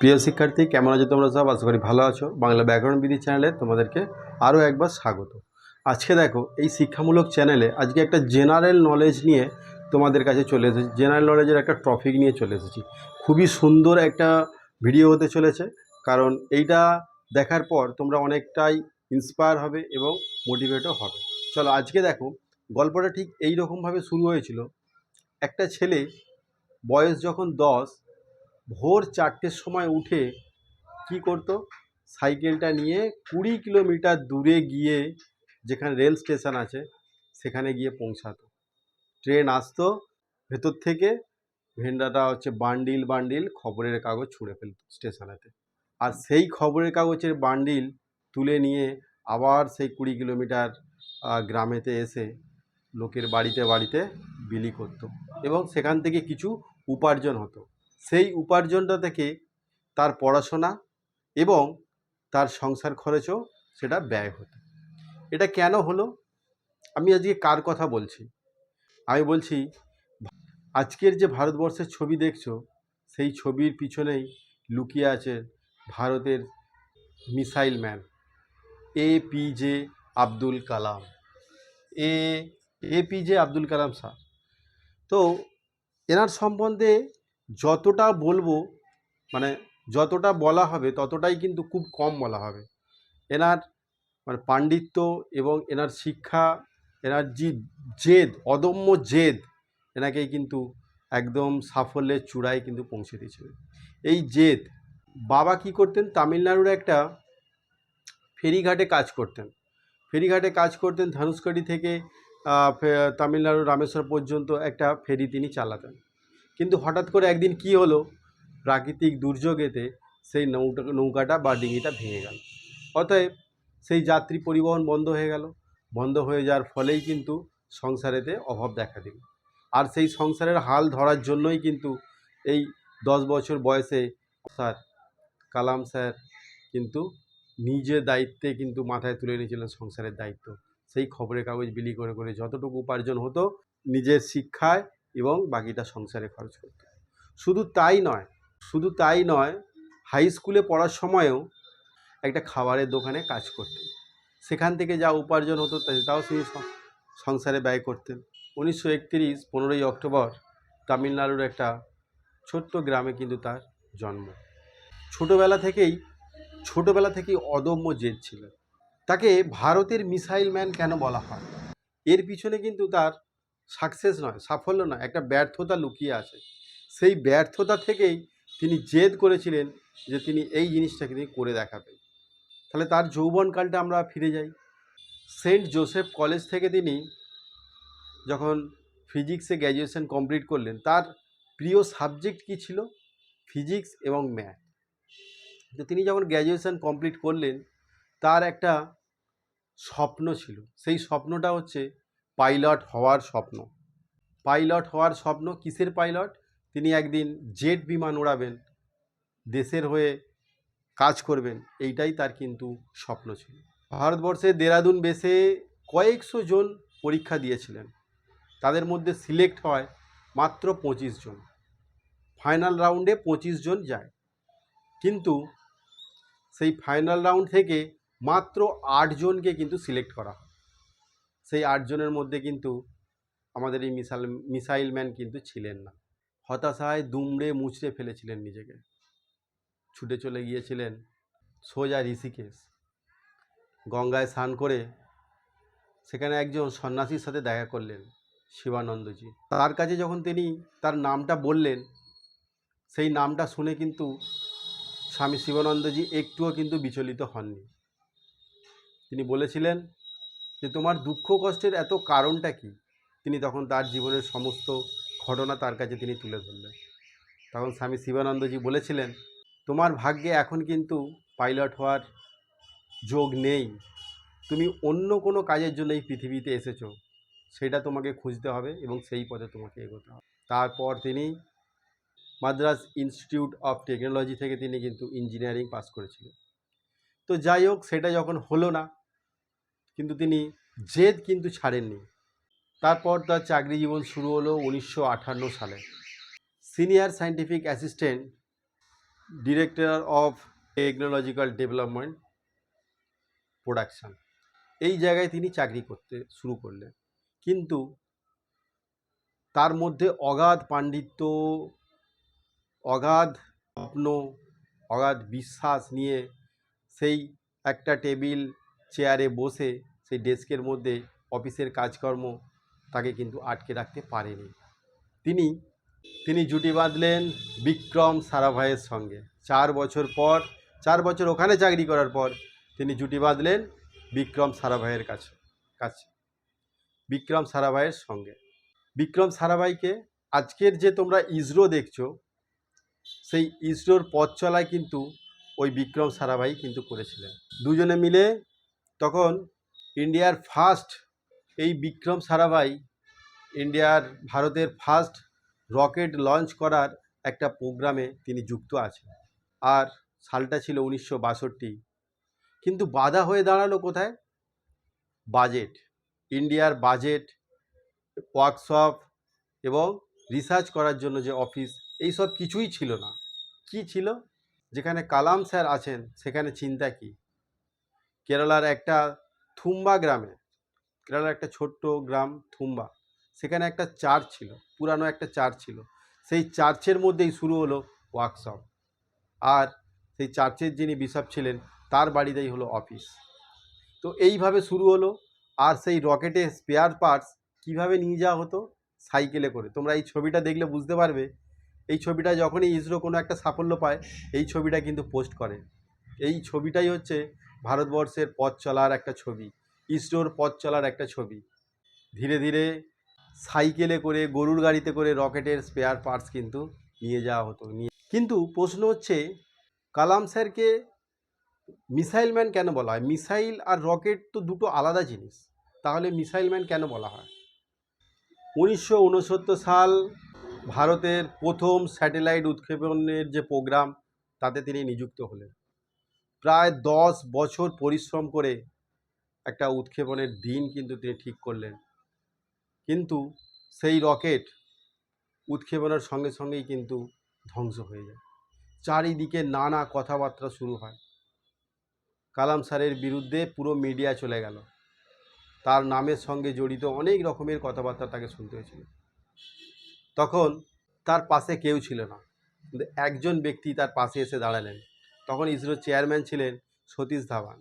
প্রিয় শিক্ষার্থী, কেমন আছো তোমরা সব? আশা করি ভালো আছো। বাংলা ব্যাকরণ বিধি চ্যানেলে তোমাদেরকে আরও একবার স্বাগত। আজকে দেখো, এই শিক্ষামূলক চ্যানেলে আজকে একটা জেনারেল নলেজ নিয়ে তোমাদের কাছে চলে এসেছি। জেনারেল নলেজের একটা টপিক নিয়ে চলে এসেছি। খুবই সুন্দর একটা ভিডিও হতে চলেছে, কারণ এইটা দেখার পর তোমরা অনেকটাই ইন্সপায়ার হবে এবং মোটিভেটও হবে। চলো, আজকে দেখো, গল্পটা ঠিক এই রকমভাবে শুরু হয়েছিল। একটা ছেলে বয়স যখন দশ ভোর চারটের সময় উঠে কি করতো? সাইকেলটা নিয়ে কুড়ি কিলোমিটার দূরে গিয়ে যেখানে রেল স্টেশন আছে, সেখানে গিয়ে পৌঁছাতো। ট্রেন আসতো ভেতর থেকে, ভেন্ডাটা হচ্ছে বান্ডিল বান্ডিল খবরের কাগজ ছুঁড়ে ফেলতো স্টেশনেতে। আর সেই খবরের কাগজের বান্ডিল তুলে নিয়ে আবার সেই কুড়ি কিলোমিটার গ্রামেতে এসে লোকের বাড়িতে বাড়িতে বিলি করতো। এবং সেখান থেকে কিছু উপার্জন হতো। সেই উপার্জনটা থেকে তার পড়াশোনা এবং তার সংসার খরচও সেটা ব্যয় হতো। এটা কেন হলো? আমি আজকে কার কথা বলছি? আমি বলছি, আজকের যে ভারতবর্ষের ছবি দেখছ, সেই ছবির পিছনেই লুকিয়ে আছে ভারতের missile man, A P J Abdul Kalam. A A P J Abdul Kalam sir. তো এনার সম্বন্ধে যতটা বলব মানে যতটা বলা হবে, ততটাই কিন্তু খুব কম বলা হবে। এনার মানে পাণ্ডিত্য এবং এনার শিক্ষা, এনার যে জেদ, অদম্য জেদ, এনাকেই কিন্তু একদম সাফল্যের চূড়ায় কিন্তু পৌঁছে দিয়েছিলেন এই জেদ, বাবা কি করতেন? তামিলনাড়ুর একটা ফেরিঘাটে কাজ করতেন। ফেরিঘাটে কাজ করতেন ধনুষ্কড়ি থেকে তামিলনাড়ু রামেশ্বর পর্যন্ত একটা ফেরি তিনি চালাতেন। কিন্তু হঠাৎ করে একদিন কি হলো? প্রাকৃতিক দুর্যোগেতে সেই নৌটা, নৌকাটা বা ডিঙিটা ভেঙে গেল। অতএব সেই যাত্রী পরিবহন বন্ধ হয়ে গেল। বন্ধ হয়ে যাওয়ার ফলেই কিন্তু সংসারেতে অভাব দেখা দিল। আর সেই সংসারের হাল ধরার জন্যই কিন্তু এই দশ বছর বয়সে স্যার কালাম স্যার কিন্তু নিজের দায়িত্বে কিন্তু মাথায় তুলে নিয়েছিলেন সংসারের দায়িত্ব। সেই খবরের কাগজ বিলি করে করে যতটুকু উপার্জন হতো নিজের শিক্ষায় এবং বাকিটা সংসারে খরচ করতো শুধু তাই নয়, শুধু তাই নয় হাই স্কুলে পড়ার সময়ও একটা খাবারের দোকানে কাজ করতেন। সেখান থেকে যা উপার্জন হতো তাও তিনি সংসারে ব্যয় করতেন। উনিশশো একত্রিশ, পনেরোই অক্টোবর তামিলনাড়ুর একটা ছোট্ট গ্রামে কিন্তু তার জন্ম। ছোটোবেলা থেকেই ছোটোবেলা থেকেই অদম্য জেদ ছিল। তাকে ভারতের মিসাইল ম্যান কেন বলা হয়? এর পিছনে কিন্তু তার সাকসেস নয়, সাফল্য নয়, একটা ব্যর্থতা লুকিয়ে আছে। সেই ব্যর্থতা থেকেই তিনি জেদ করেছিলেন যে তিনি এই জিনিসটাকে তিনি করে দেখাবেন। তাহলে তার যৌবনকালটা আমরা ফিরে যাই। সেন্ট জোসেফ কলেজ থেকে তিনি যখন ফিজিক্সে গ্র্যাজুয়েশন কমপ্লিট করলেন, তার প্রিয় সাবজেক্ট কী ছিল? ফিজিক্স এবং ম্যাথ। তো তিনি যখন গ্র্যাজুয়েশন কমপ্লিট করলেন, তার একটা স্বপ্ন ছিল। সেই স্বপ্নটা হচ্ছে পাইলট হওয়ার স্বপ্ন। পাইলট হওয়ার স্বপ্ন কিসের পাইলট? তিনি একদিন জেট বিমান উড়াবেন, দেশের হয়ে কাজ করবেন, এইটাই তার কিন্তু স্বপ্ন ছিল। ভারতবর্ষে দেরাদুন বেসে কয়েকশো জন পরীক্ষা দিয়েছিলেন। তাদের মধ্যে সিলেক্ট হয় মাত্র পঁচিশ জন। ফাইনাল রাউন্ডে পঁচিশ জন যায়। কিন্তু সেই ফাইনাল রাউন্ড থেকে মাত্র আটজনকে কিন্তু সিলেক্ট করা হয়। সেই আটজনের মধ্যে কিন্তু আমাদের এই মিসাইল মিসাইল ম্যান কিন্তু ছিলেন না। হতাশায় দুমড়ে মুচড়ে ফেলেছিলেন নিজেকে। ছুটে চলে গিয়েছিলেন সোজা ঋষিকেশ। গঙ্গায় স্নান করে সেখানে একজন সন্ন্যাসীর সাথে দেখা করলেন শিবানন্দজি। তার কাছে যখন তিনি তার নামটা বললেন, সেই নামটা শুনে কিন্তু স্বামী শিবানন্দজি একটুও কিন্তু বিচলিত হননি। তিনি বলেছিলেন যে তোমার দুঃখ কষ্টের এত কারণটা কি? তিনি তখন তার জীবনের সমস্ত ঘটনা তার কাছে তিনি তুলে ধরলেন। তখন স্বামী শিবানন্দজি বলেছিলেন, তোমার ভাগ্যে এখন কিন্তু পাইলট হওয়ার যোগ নেই। তুমি অন্য কোনো কাজের জন্য এই পৃথিবীতে এসেছ। সেটা তোমাকে খুঁজতে হবে এবং সেই পথে তোমাকে এগোতে হবে। তারপর তিনি মাদ্রাস ইনস্টিটিউট অফ টেকনোলজি থেকে তিনি কিন্তু ইঞ্জিনিয়ারিং পাস করেছিলেন। তো যাই হোক, সেটা যখন হলো না কিন্তু তিনি জেদ কিন্তু ছাড়েননি। তারপর তার চাকরি জীবন শুরু হলো উনিশশো আটান্ন সালে। Senior scientific assistant, director of technological development, production. এই জায়গায় তিনি চাকরি করতে শুরু করলেন। কিন্তু তার মধ্যে অগাধ পাণ্ডিত্য, অগাধ স্বপ্ন, অগাধ বিশ্বাস নিয়ে সেই একটা টেবিল চেয়ারে বসে সেই ডেস্কের মধ্যে অফিসের কাজকর্ম তাকে কিন্তু আটকে রাখতে পারেনি। তিনি তিনি জুটি বাঁধলেন বিক্রম সারাভাইয়ের সঙ্গে। চার বছর পর, চার বছর ওখানে চাকরি করার পর তিনি জুটি বাঁধলেন বিক্রম সারাভাইয়ের কাছে কাছে। বিক্রম সারাভাইয়ের সঙ্গে। বিক্রম সারাভাইকে আজকের যে তোমরা ইসরো দেখছ, সেই ইসরোর পথ চলায় কিন্তু ওই বিক্রম সারাভাই কিন্তু করেছিলেন। দুজনে মিলে তখন ইন্ডিয়ার ফার্স্ট এই বিক্রম সারাভাই ইন্ডিয়ার, ভারতের ফার্স্ট রকেট লঞ্চ করার একটা প্রোগ্রামে তিনি যুক্ত আছেন। আর সালটা ছিল উনিশশো বাষট্টি। কিন্তু বাধা হয়ে দাঁড়াল কোথায়? বাজেট ইন্ডিয়ার বাজেট ওয়ার্কশপ এবং রিসার্চ করার জন্য যে অফিস এই সব কিছুই ছিল না। কি ছিল? যেখানে কালাম স্যার আছেন, সেখানে চিন্তা কি? কেরালার একটা থুম্বা গ্রামে, কেরালার একটা ছোট্ট গ্রাম থুম্বা, সেখানে একটা চার্চ ছিল, পুরানো একটা চার্চ ছিল। সেই চার্চের মধ্যেই শুরু হলো ওয়ার্কশপ। আর সেই চার্চের যিনি বিশপ ছিলেন, তার বাড়িতেই হলো অফিস। তো এইভাবে শুরু হলো, আর সেই রকেটে স্পেয়ার পার্টস কীভাবে নিয়ে যাওয়া হতো? সাইকেলে করে। তোমরা এই ছবিটা দেখলে বুঝতে পারবে, এই ছবিটা যখনই ইসরো কোনো একটা সাফল্য পায়, এই ছবিটা কিন্তু পোস্ট করে। এই ছবিটাই হচ্ছে ভারতবর্ষের পথ চলার একটা ছবি, ইসরোর পথ চলার একটা ছবি। ধীরে ধীরে সাইকেলে করে, গরুর গাড়িতে করে রকেটের স্পেয়ার পার্টস কিন্তু নিয়ে যাওয়া হতো। নিয়ে কিন্তু প্রশ্ন হচ্ছে, কালাম স্যারকে মিসাইল ম্যান কেন বলা হয়? মিসাইল আর রকেট তো দুটো আলাদা জিনিস। তাহলে মিসাইল ম্যান কেন বলা হয়? উনিশশো উনসত্তর সাল ভারতের প্রথম স্যাটেলাইট উৎক্ষেপণের যে প্রোগ্রাম তাতে তিনি নিযুক্ত হলেন। প্রায় দশ বছর পরিশ্রম করে একটা উৎক্ষেপণের দিন কিন্তু তিনি ঠিক করলেন। কিন্তু সেই রকেট উৎক্ষেপণের সঙ্গে সঙ্গেই কিন্তু ধ্বংস হয়ে যায়। চারিদিকে নানা কথাবার্তা শুরু হয়। কালাম স্যারের বিরুদ্ধে পুরো মিডিয়া চলে গেল। তার নামের সঙ্গে জড়িত অনেক রকমের কথাবার্তা তাকে শুনতে হয়েছিল। তখন তার পাশে কেউ ছিল না। কিন্তু একজন ব্যক্তি তার পাশে এসে দাঁড়ালেন। তখন ইসরোর চেয়ারম্যান ছিলেন সতীশ ধাবান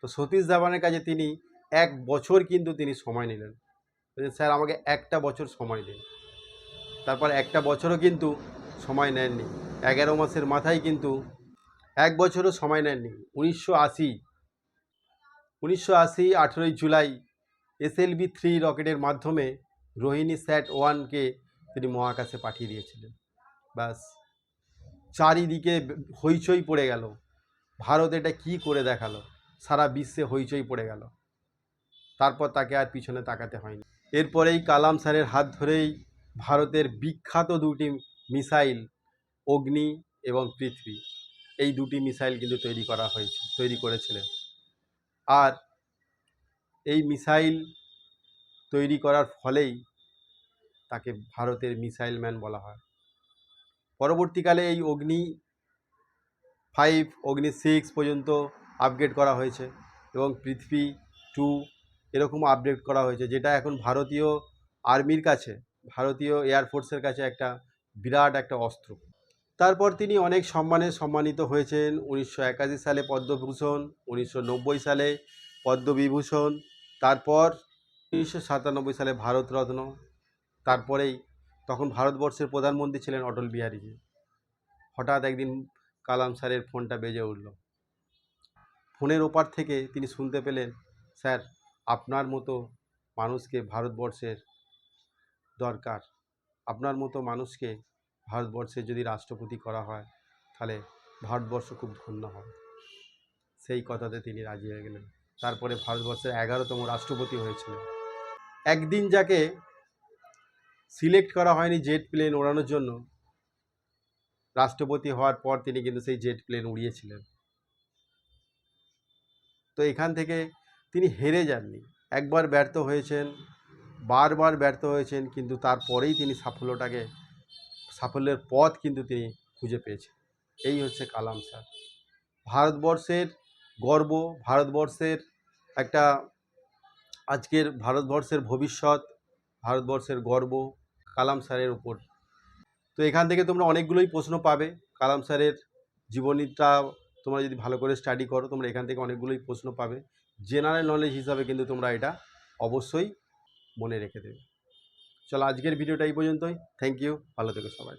তো সতীশ ধাওয়ানের কাছে তিনি এক বছর কিন্তু তিনি সময় নিলেন। স্যার, আমাকে একটা বছর সময় দিন। তারপর একটা বছরও কিন্তু সময় নেননি। এগারো মাসের মাথায় কিন্তু এক বছরও সময় নেননি। উনিশশো আশি উনিশশো আশি আঠেরোই জুলাই এসএলভি থ্রি রকেটের মাধ্যমে রোহিণী স্যাট ওয়ানকে তিনি মহাকাশে পাঠিয়ে দিয়েছিলেন। ব্যাস। চারিদিকে হইচই পড়ে গেল। ভারত এটা কী করে দেখাল? সারা বিশ্বে হইচই পড়ে গেল। তারপর তাকে আর পিছনে তাকাতে হয়নি। এরপরেই কালাম স্যারের হাত ধরেই ভারতের বিখ্যাত দুটি মিসাইল, অগ্নি এবং পৃথ্বী, এই দুটি মিসাইল কিন্তু তৈরি করা হয়েছে, তৈরি করেছিলেন। আর এই মিসাইল তৈরি করার ফলেই তাকে ভারতের মিসাইল ম্যান বলা হয়। পরবর্তীকালে এই অগ্নি ফাইভ অগ্নি সিক্স পর্যন্ত আপগ্রেড করা হয়েছে এবং পৃথিবী টু এরকম আপডেট করা হয়েছে, যেটা এখন ভারতীয় আর্মির কাছে, ভারতীয় এয়ারফোর্সের কাছে একটা বিরাট একটা অস্ত্র। তারপর তিনি অনেক সম্মানে সম্মানিত হয়েছেন, উনিশশো একাশি সালে পদ্মভূষণ, উনিশশো নব্বই সালে পদ্মবিভূষণ, তারপর উনিশশো সাতানব্বই সালে ভারতরত্ন তারপরেই তখন ভারতবর্ষের প্রধানমন্ত্রী ছিলেন অটল বিহারীজি। হঠাৎ একদিন কালাম স্যারের ফোনটা বেজে উঠল। ফোনের ওপার থেকে তিনি শুনতে পেলেন, স্যার, আপনার মতো মানুষকে ভারতবর্ষের দরকার। আপনার মতো মানুষকে ভারতবর্ষে যদি রাষ্ট্রপতি করা হয়, তাহলে ভারতবর্ষ খুব ধন্য হবে। সেই কথাতে তিনি রাজি হয়ে গেলেন। তারপরে ভারতবর্ষের এগারোতম রাষ্ট্রপতি হয়েছিলেন। একদিন যাকে সিলেক্ট করা হয়নি জেট প্লেন ওড়ানোর জন্য। রাষ্ট্রপতি হওয়ার পর তিনি কিন্তু সেই জেট প্লেন উড়িয়েছিলেন। তো এখান থেকে তিনি হেরে যাননি। একবার ব্যর্থ হয়েছেন, বারবার ব্যর্থ হয়েছেন, কিন্তু তারপরেই তিনি সাফল্যটাকে, সাফল্যের পথ কিন্তু তিনি খুঁজে পেয়েছেন। এই হচ্ছে কালাম স্যার। ভারতবর্ষের গর্ব, ভারতবর্ষের একটা, আজকের ভারতবর্ষের ভবিষ্যৎ ভারতবর্ষের গর্ব কালাম স্যারের উপর। তো এখান থেকে তোমরা অনেকগুলোই প্রশ্ন পাবে। কালাম স্যারের জীবনীটা তোমরা যদি ভালো করে স্টাডি করো, তোমরা এখান থেকে অনেকগুলোই প্রশ্ন পাবে। জেনারেল নলেজ হিসাবে কিন্তু তোমরা এটা অবশ্যই মনে রেখে দেবে। চলো আজকের ভিডিওটা এই পর্যন্তই। থ্যাংক ইউ ভালো থেকো সবাই।